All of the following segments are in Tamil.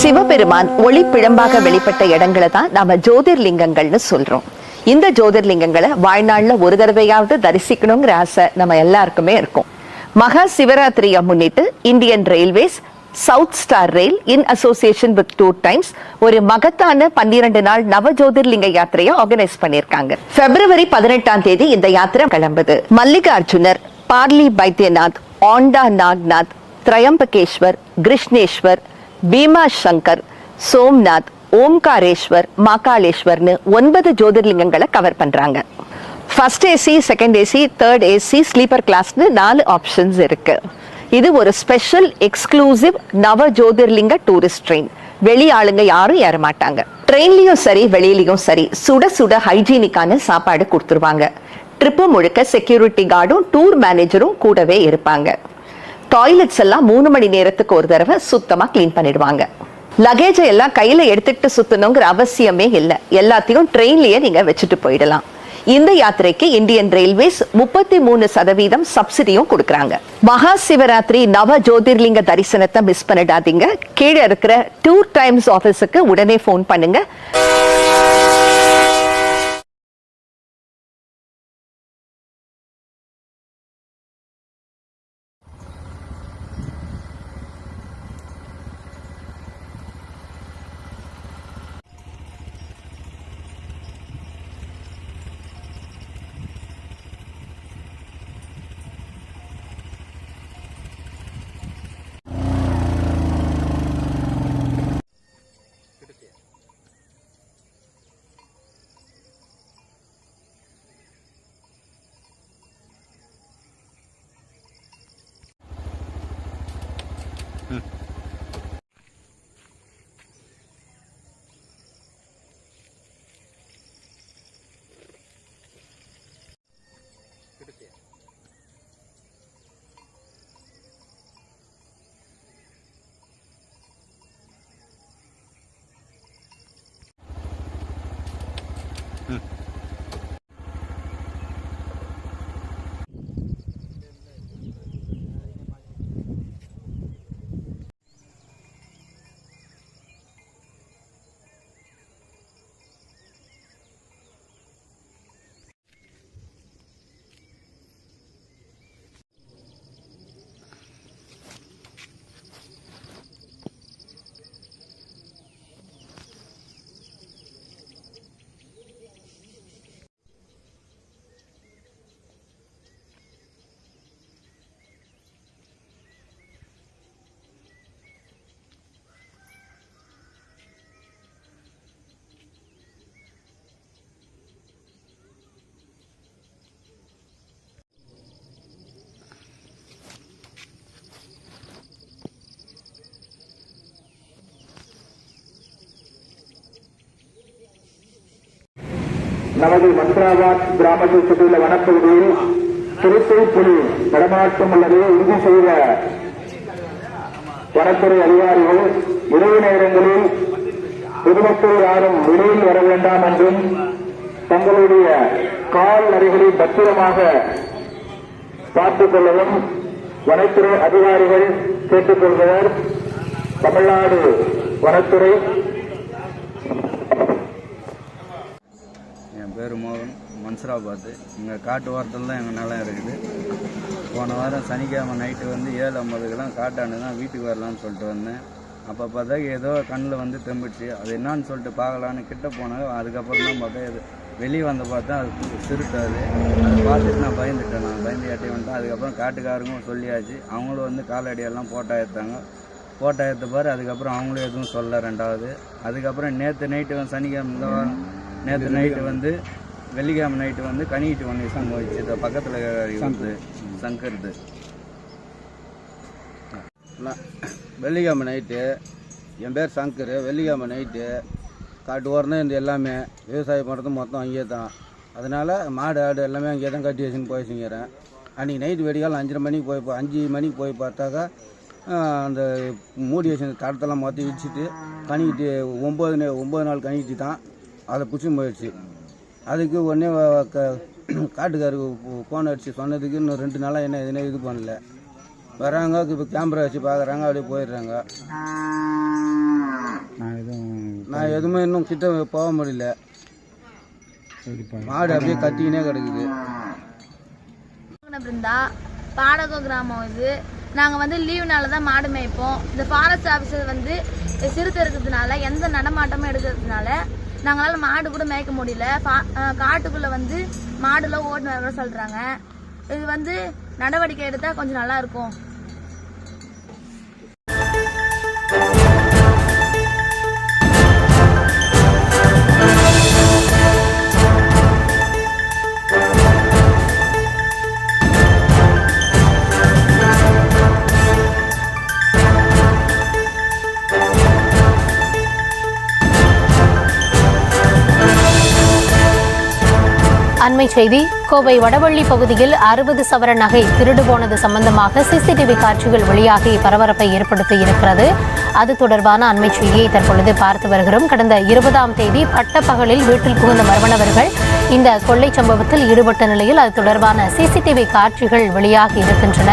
சிவபெருமான் ஒளி பிழம்பாக வெளிப்பட்ட இடங்களை தான் நாம ஜோதிர்லிங்கங்கள்னு சொல்றோம். இந்த ஜோதிர்லிங்கங்களை வாழ்நாள்ல ஒரு தடவையாவது தரிசிக்கணுங்கிற ஆசை நம்ம எல்லாருக்குமே இருக்கும். மகா சிவராத்திரியை முன்னிட்டு Indian Railways South Star Rail in association with two times ஒரு மகத்தான பன்னிரண்டு நாள் நவ ஜோதிர்லிங்க யாத்திரையை ஆர்கனைஸ் பண்ணியிருக்காங்க. பிப்ரவரி பதினெட்டாம் தேதி இந்த யாத்திரை கிளம்புது. மல்லிகார்ஜுனர் பார்லி பைத்யநாத் ஆண்டா நாக்நாத் திரையம்பகேஸ்வர் கிருஷ்ணேஸ்வர் பீமா சங்கர் சோம்நாத் ஓம்காரேஸ்வர் மாகாளேஸ்வர்னு ஒன்பது ஜோதிர்லிங்கங்களை கவர் பண்ணுறாங்க first AC second AC third AC sleeper கிளாஸ்னு நாலு ஆப்ஷன்ஸ் இருக்கு. இது ஒரு ஸ்பெஷல் எக்ஸ்க்ளூசிவ் நவ ஜோதிர்லிங்க டூரிஸ்ட் ட்ரெயின் வெளி ஆளுங்க யாரும் ஏற மாட்டாங்க. ட்ரெயின்லையும் சரி வெளியிலையும் சரி சுட சுட ஹைஜீனிக்கான சாப்பாடு கொடுத்துருவாங்க. ட்ரிப்பு முழுக்க செக்யூரிட்டி கார்டும் டூர் மேனேஜரும் கூடவே இருப்பாங்க. டாய்லெட்ஸ் எல்லாம் மூணு மணி நேரத்துக்கு ஒரு தடவை சுத்தமா க்ளீன் பண்ணிடுவாங்க. லகேஜை எல்லாம் கையில எடுத்துக்கிட்டு சுத்தணுங்கிற அவசியமே இல்லை. எல்லாத்தையும் ட்ரெயின்லயே நீங்க வச்சுட்டு போயிடலாம். இந்த யாத்திரைக்கு இந்தியன் ரயில்வேஸ் முப்பத்தி மூணு சதவீதம் சப்சிடியும் கொடுக்குறாங்க. மகா சிவராத்திரி நவ ஜோதிர்லிங்க தரிசனத்தை மிஸ் பண்ணிடாதீங்க. கீழே இருக்கிற டூர் டைம்ஸ் ஆஃபீஸுக்கு உடனே ஃபோன் பண்ணுங்க. நமது மந்த்ராபாத் கிராமத்தை சுற்றியுள்ள வனப்பகுதியில் திருப்பை புலி நடமாட்டம் அல்லது உறுதி செய்த வனத்துறை அதிகாரிகள் இரவு நேரங்களில் பொதுமக்கள் யாரும் வெளியில் வர வேண்டாம் என்றும் தங்களுடைய கால் நடைகளை பத்திரமாக பார்த்துக் கொள்ளவும் வனத்துறை அதிகாரிகள் கேட்டுக்கொள்கிறார் தமிழ்நாடு வனத்துறை என் பேர் மோகன் மன்சராபாத் இங்கே காட்டு ஓரத்தில் தான் எங்கள் நிலம் இருக்குது. போன வாரம் சனிக்கிழமை நைட்டு வந்து ஏழு ஐம்பதுக்கெல்லாம் காட்டாண்டு தான் வீட்டுக்கு வரலான்னு சொல்லிட்டு வந்தேன். அப்போ பார்த்தா ஏதோ கண்ணில் வந்து தெம்பிடுச்சு. அது என்னன்னு சொல்லிட்டு பார்க்கலான்னு கிட்ட போனாங்க அதுக்கப்புறம் தான் பார்த்தா இது வெளியே வந்து பார்த்தா அது சிறுத்தை அதை பார்த்துட்டு நான் பயந்துட்டேன். நான் பயந்து எட்டி வந்துட்டேன். அதுக்கப்புறம் காட்டுக்காரங்க சொல்லியாச்சு. அவங்களும் வந்து காலடியெல்லாம் போட்டா எடுத்தாங்க போட்டா எடுத்த பாரு. அதுக்கப்புறம் அவங்களும் எதுவும் சொல்ல ரெண்டாவது. அதுக்கப்புறம் நேற்று நைட்டு சனிக்கிழமை இந்த வாரம் நேற்று நைட்டு வந்து வெள்ளிக்கிழமை நைட்டு வந்து கனிட்டு ஒன்று சம்பவிச்சு இது பக்கத்தில் இருந்து சங்கருது. நான் வெள்ளிக்கிழமை நைட்டு என் பேர் சங்கர். வெள்ளிக்கிழமை நைட்டு காட்டு ஓரணும் இந்த எல்லாமே. விவசாயம் பண்ணுறது மொத்தம் அங்கேயே தான். அதனால் மாடு ஆடு எல்லாமே அங்கேயே தான் கட்டி வச்சுன்னு போய் செஞ்சுறேன் அன்றைக்கி நைட்டு வெடிக்காலம் அஞ்சரை மணிக்கு போய் அஞ்சு மணிக்கு போய் பார்த்தாக்கா அந்த மூடி வச்சு தடத்தெல்லாம் மொத்தம் இடிச்சிட்டு கனிக்கிட்டு ஒம்பது ஒம்பது நாள் கனிக்கிட்டு தான். அதை பிடிச்சி போயிடுச்சு. அதுக்கு உடனே க- காட்டுக்காருக்கு ஃபோன் அடித்து சொன்னதுக்கு இன்னும் ரெண்டு நாளாக என்ன எதுனே இது பண்ணல. வராங்க இப்போ கேமரா வச்சு பார்க்குறாங்க அப்படியே போயிடுறாங்க. நான் எதுவும் நான் எதுவுமே இன்னும் கிட்ட போக முடியல. மாடு அப்படியே கத்திக்கினே கிடக்குது. பிருந்தா பாடகம் கிராமம் இது. நாங்கள் வந்து லீவுனால தான் மாடு மேய்ப்போம். இந்த ஃபாரஸ்ட் ஆஃபீஸர் வந்து சிறுத்தை இருக்கிறதுனால எந்த நடமாட்டமும் எடுக்கிறதுனால நாங்களால மாடு கூட மேய்க்க முடியல. ஃபா- காட்டுக்குள்ள வந்து மாடுலாம் ஓட்டு வர சொல்றாங்க. இது வந்து நடவடிக்கை எடுத்தா கொஞ்சம் நல்லா அண்மை செய்தி கோவை வடவள்ளி பகுதியில் அறுபது சவர நகை திருடு போனது சம்பந்தமாக சிசிடிவி காட்சிகள் வெளியாகி பரபரப்பை ஏற்படுத்தி இருக்கிறது. அது தொடர்பான அண்மை செய்தியை தற்பொழுது பார்த்து வருகிறோம். கடந்த இருபதாம் தேதி பட்டப்பகலில் வீட்டில் புகுந்த மர்மணவர்கள் இந்த கொள்ளை சம்பவத்தில் ஈடுபட்ட நிலையில் அது தொடர்பான சிசிடிவி காட்சிகள் வெளியாகி இருக்கின்றன.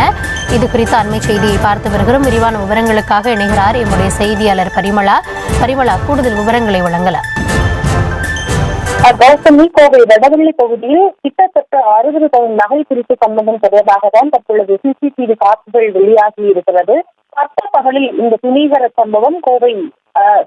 இது குறித்த அண்மை செய்தியை பார்த்து வருகிறோம். விரிவான விவரங்களுக்காக இணைகிறார் எம்முடைய செய்தியாளர் பரிமளா. பரிமளா கூடுதல் விவரங்களை வழங்கலாம். கௌதமி கோவை வடவள்ளி பகுதியில் கிட்டத்தட்ட அறுபது டன் நகை குறித்து சம்பந்தம் தொடர்பாக தான் தற்பொழுது சிசிடிவி காட்சிகள் வெளியாகி இருக்கிறது. பட்ட பகலில் இந்த துணிகர சம்பவம் கோவை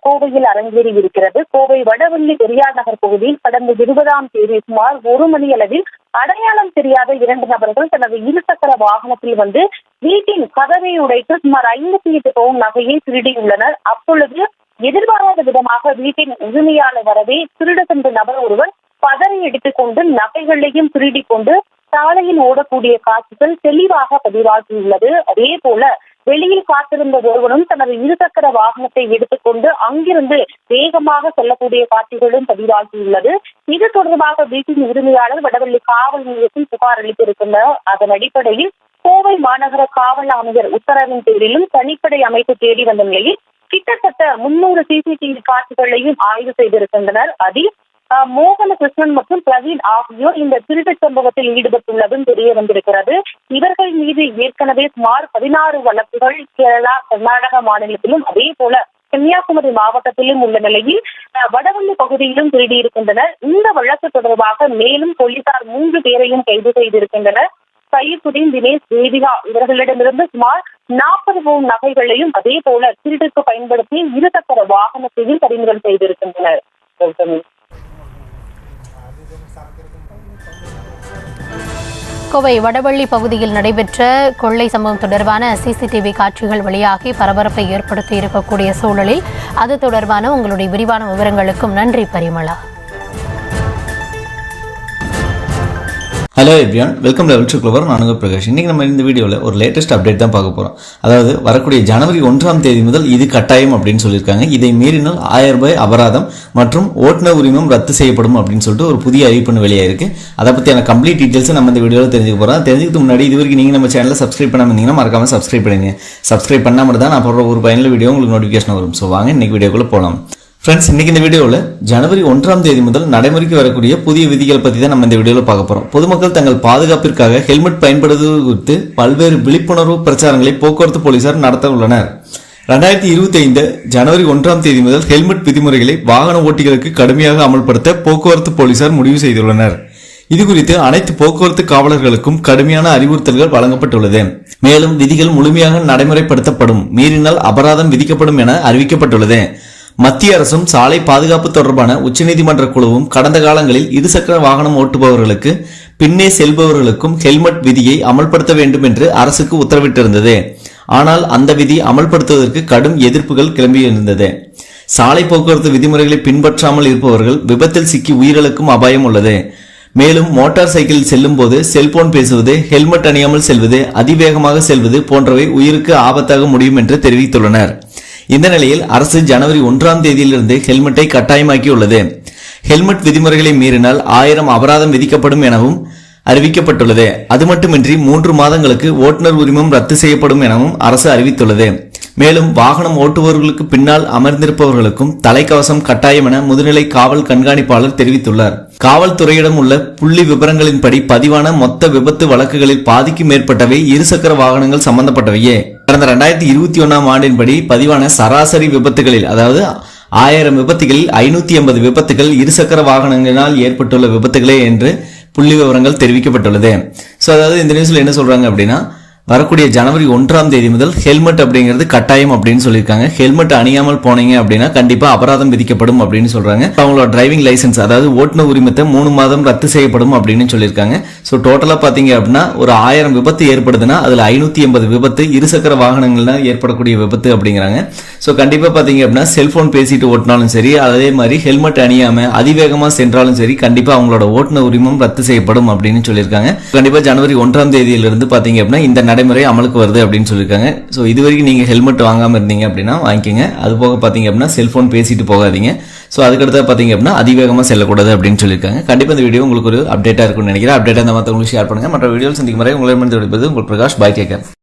கோவையில் அரங்கேறி இருக்கிறது. கோவை வடவள்ளி பெரியார் நகர் பகுதியில் கடந்த இருபதாம் தேதி சுமார் ஒரு மணி அளவில் அடையாளம் தெரியாத இரண்டு நபர்கள் தனது இருசக்கர வாகனத்தில் வந்து வீட்டின் கதவை உடைத்து சுமார் ஐம்பத்தி எட்டு பவுன் நகையை திருடியுள்ளனர். அப்பொழுது எதிர்பாராத விதமாக வீட்டின் உரிமையாளர் வரவே திருட சென்ற நபர் ஒருவர் பதறி எடுத்துக்கொண்டு நகைகளையும் திருடி கொண்டு சாலையில் ஓடக்கூடிய காட்சிகள் தெளிவாக பதிவாகியுள்ளது. அதே போல வெளியில் காத்திருந்த ஒருவனும் தனது இருசக்கர வாகனத்தை எடுத்துக்கொண்டு அங்கிருந்து வேகமாக செல்லக்கூடிய காட்சிகளும் பதிவாகியுள்ளது. இது தொடர்பாக வீட்டின் உரிமையாளர் வடவள்ளி காவல் நிலையத்தில் புகார் அளித்திருக்கின்றனர் அதன் அடிப்படையில் கோவை மாநகர காவல் ஆணையர் உத்தரவின் பேரிலும் தனிப்படை அமைத்து தேடி வந்த நிலையில் கிட்டத்தட்ட முன்னூறு சிசிடிவி காட்சிகளையும் ஆய்வு செய்திருக்கின்றனர். அதில் மோகன கிருஷ்ணன் மற்றும் பிரவீன் ஆகியோர் இந்த திருட்டு சம்பவத்தில் ஈடுபட்டுள்ளதும் தெரிய வந்திருக்கிறது. இவர்கள் மீது ஏற்கனவே சுமார் பதினாறு வழக்குகள் கேரளா கர்நாடக மாநிலத்திலும் அதே போல கன்னியாகுமரி மாவட்டத்திலும் உள்ள நிலையில் வடவள்ளி பகுதியிலும் திருடியிருக்கின்றனர். இந்த வழக்கு தொடர்பாக மேலும் போலீசார் மூன்று பேரையும் கைது செய்திருக்கின்றனர். சையதுதீன் தினேஷ் தேவிகா இவர்களிடமிருந்து சுமார் நாற்பது பவுன் நகைகளையும் அதே போல திருட்டுக்கு பயன்படுத்தி இருசக்கர வாகனத்தையும் பறிமுதல் செய்திருக்கின்றனர். கோவை வடவள்ளி பகுதியில் நடைபெற்ற கொள்ளை சம்பவம் தொடர்பான சிசிடிவி காட்சிகள் வெளியாகி பரபரப்பை ஏற்படுத்தி இருக்கக்கூடிய சூழலில் அது தொடர்பான உங்களுடைய விரிவான விவரங்களுக்கும் நன்றி Parimala. Hello everyone welcome level to Clover நானுங்க பிரகாஷ். இன்றைக்கி நம்ம இந்த வீடியோவில் ஒரு லேட்டஸ்ட் அப்டேட் தான் பார்க்க போகிறோம் அதாவது வரக்கூடிய ஜனவரி ஒன்றாம் தேதி முதல் இது கட்டாயம் அப்படின்னு சொல்லியிருக்காங்க. இதை மீறினால் ஆயிரம் ரூபாய் அபராதம் மற்றும் ஓட்டுநர் உரிமம் ரத்து செய்யப்படும் அப்படின்னு சொல்லிட்டு ஒரு புதிய அறிவிப்பு வெளியாயிருக்கு. அதை பற்றியான கம்ப்ளீட் டீட்டெயில்ஸ் நம்ம இந்த வீடியோவில் தெரிஞ்சுக்க போகிறோம் தெரிஞ்சுக்கு முன்னாடி இது வரைக்கும் நீங்கள் நம்ம சேனலில் சப்ஸ்கிரைப் பண்ணாமல் இருந்தீங்கன்னா மறக்காமல் சப்ஸ்கிரைப் பண்ணுங்க சப்ஸ்கிரைப் பண்ணாமல் தான் நான் போடுற ஒரு பயனுள்ள வீடியோ உங்களுக்கு நோட்டிஃபிகேஷன் வரும். ஸோ வாங்க இன்றைக்கி வீடியோக்குள்ளே போகலாம் ஃப்ரெண்ட்ஸ் இன்றைக்கி இந்த வீடியோவில் ஜனவரி ஒன்றாம் தேதி முதல் நடைமுறைக்கு வரக்கூடிய புதிய விதிகள் பற்றி தான் நம்ம இந்த வீடியோவில் பார்க்க போகிறோம் பொதுமக்கள் தங்கள் பாதுகாப்பிற்காக ஹெல்மெட் பயன்படுத்துவது குறித்து பல்வேறு விழிப்புணர்வு பிரச்சாரங்களை போக்குவரத்து போலீசார் நடத்த உள்ளனர். ரெண்டாயிரத்தி இருபத்தி ஐந்து ஜனவரி ஒன்றாம் தேதி முதல் ஹெல்மெட் விதிமுறைகளை வாகன ஓட்டிகளுக்கு கடுமையாக அமல்படுத்த போக்குவரத்து போலீசார் முடிவு செய்துள்ளனர். இது குறித்து அனைத்து போக்குவரத்து காவலர்களுக்கும் கடுமையான அறிவுறுத்தல்கள் வழங்கப்பட்டுள்ளது. மேலும் விதிகள் முழுமையாக நடைமுறைப்படுத்தப்படும் மீறினால் அபராதம் விதிக்கப்படும் என அறிவிக்கப்பட்டுள்ளது. மத்திய அரசும் சாலை பாதுகாப்பு தொடர்பான உச்சநீதிமன்ற குழுவும் கடந்த காலங்களில் இருசக்கர வாகனம் ஓட்டுபவர்களுக்கு பின்னே செல்பவர்களுக்கும் ஹெல்மெட் விதியை அமல்படுத்த வேண்டும் என்று அரசுக்கு உத்தரவிட்டிருந்தது. ஆனால் அந்த விதி அமல்படுத்துவதற்கு கடும் எதிர்ப்புகள் கிளம்பியிருந்தது. சாலை போக்குவரத்து விதிமுறைகளை பின்பற்றாமல் இருப்பவர்கள் விபத்தில் சிக்கி உயிரிழக்கும் அபாயம் உள்ளது. மேலும் மோட்டார் சைக்கிள் செல்லும் போது செல்போன் பேசுவது ஹெல்மெட் அணியாமல் செல்வது அதிவேகமாக செல்வது போன்றவை உயிருக்கு ஆபத்தாக முடியும் என்று தெரிவித்துள்ளனர். இந்த நிலையில் அரசு ஜனவரி ஒன்றாம் தேதியிலிருந்து ஹெல்மெட்டை கட்டாயமாக்கியுள்ளது. ஹெல்மெட் விதிமுறைகளை மீறினால் ஆயிரம் அபராதம் விதிக்கப்படும் எனவும் அறிவிக்கப்பட்டுள்ளது. அது மட்டுமின்றி மூன்று மாதங்களுக்கு ஓட்டுநர் உரிமம் ரத்து செய்யப்படும் எனவும் அரசு அறிவித்துள்ளது. மேலும் வாகனம் ஓட்டுபவர்களுக்கு பின்னால் அமர்ந்திருப்பவர்களுக்கும் தலைக்கவசம் கட்டாயம் என முதுநிலை காவல் கண்காணிப்பாளர் தெரிவித்துள்ளார். காவல்துறையிடம் உள்ள புள்ளி விவரங்களின்படி பதிவான மொத்த விபத்து வழக்குகளில் பாதிக்கும் மேற்பட்டவை இருசக்கர வாகனங்கள் சம்பந்தப்பட்டவையே. கடந்த ரெண்டாயிரத்தி இருபத்தி ஒன்னாம் ஆண்டின்படி பதிவான சராசரி விபத்துகளில் அதாவது ஆயிரம் விபத்துகளில் ஐநூத்தி ஐம்பது விபத்துகள் இருசக்கர வாகனங்களினால் ஏற்பட்டுள்ள விபத்துகளே என்று புள்ளி விவரங்கள் தெரிவிக்கப்பட்டுள்ளது. ஸோ அதாவது இந்த நியூஸ்ல என்ன சொல்றாங்க அப்படின்னா வரக்கூடிய ஜனவரி ஒன்றாம் தேதி முதல் ஹெல்மெட் அப்படிங்கிறது கட்டாயம் அப்படின்னு சொல்லியிருக்காங்க. ஹெல்மெட் அணியாமல் போனீங்க அப்படின்னா கண்டிப்பாக அபராதம் விதிக்கப்படும் அப்படின்னு சொல்கிறாங்க அவங்களோட டிரைவிங் லைசன்ஸ் அதாவது ஓட்டுநர் உரிமத்தை மூணு மாதம் ரத்து செய்யப்படும் அப்படின்னு சொல்லியிருக்காங்க. ஸோ டோட்டலாக பார்த்தீங்க அப்படின்னா ஒரு ஆயிரம் விபத்து ஏற்படுதுன்னா அதில் ஐநூற்றி எண்பது விபத்து இருசக்கர வாகனங்கள்ல ஏற்படக்கூடிய விபத்து அப்படிங்கிறாங்க. ஸோ கண்டிப்பாக பார்த்தீங்க அப்படின்னா செல்ஃபோன் பேசிட்டு ஓட்டினாலும் சரி அதே மாதிரி ஹெல்மெட் அணியாமல் அதிவேகமாக சென்றாலும் சரி கண்டிப்பாக அவங்களோட ஓட்டுன உரிமம் ரத்து செய்யப்படும் அப்படின்னு சொல்லியிருக்காங்க. கண்டிப்பாக ஜனவரி ஒன்றாம் தேதியிலிருந்து பார்த்தீங்க அப்படின்னா இந்த நடைமுறை அமலுக்கு வருது அப்படின்னு சொல்லியிருக்காங்க. ஸோ இது வரைக்கும் நீங்கள் ஹெல்மெட் வாங்காமல் இருந்தீங்க அப்படின்னா வாங்கிக்கோங்க. அது போக பார்த்தீங்க அப்படின்னா செல்ஃபோன் பேசிட்டு போகாதீங்க. ஸோ அதுக்கடுத்து பார்த்தீங்க அப்படின்னா அதிவேகமாக செல்லக்கூடாது அப்படின்னு சொல்லியிருக்காங்க. கண்டிப்பாக இந்த வீடியோ உங்களுக்கு ஒரு அப்டேட்டாக இருக்கும்னு நினைக்கிறேன். அப்டேட்டாக இந்த மற்றவங்களுக்கு ஷேர் பண்ணுங்கள் மற்ற வீடியோ சந்திக்கும் வரை உங்களை உங்கள் பிரகாஷ் பாய் கேட்க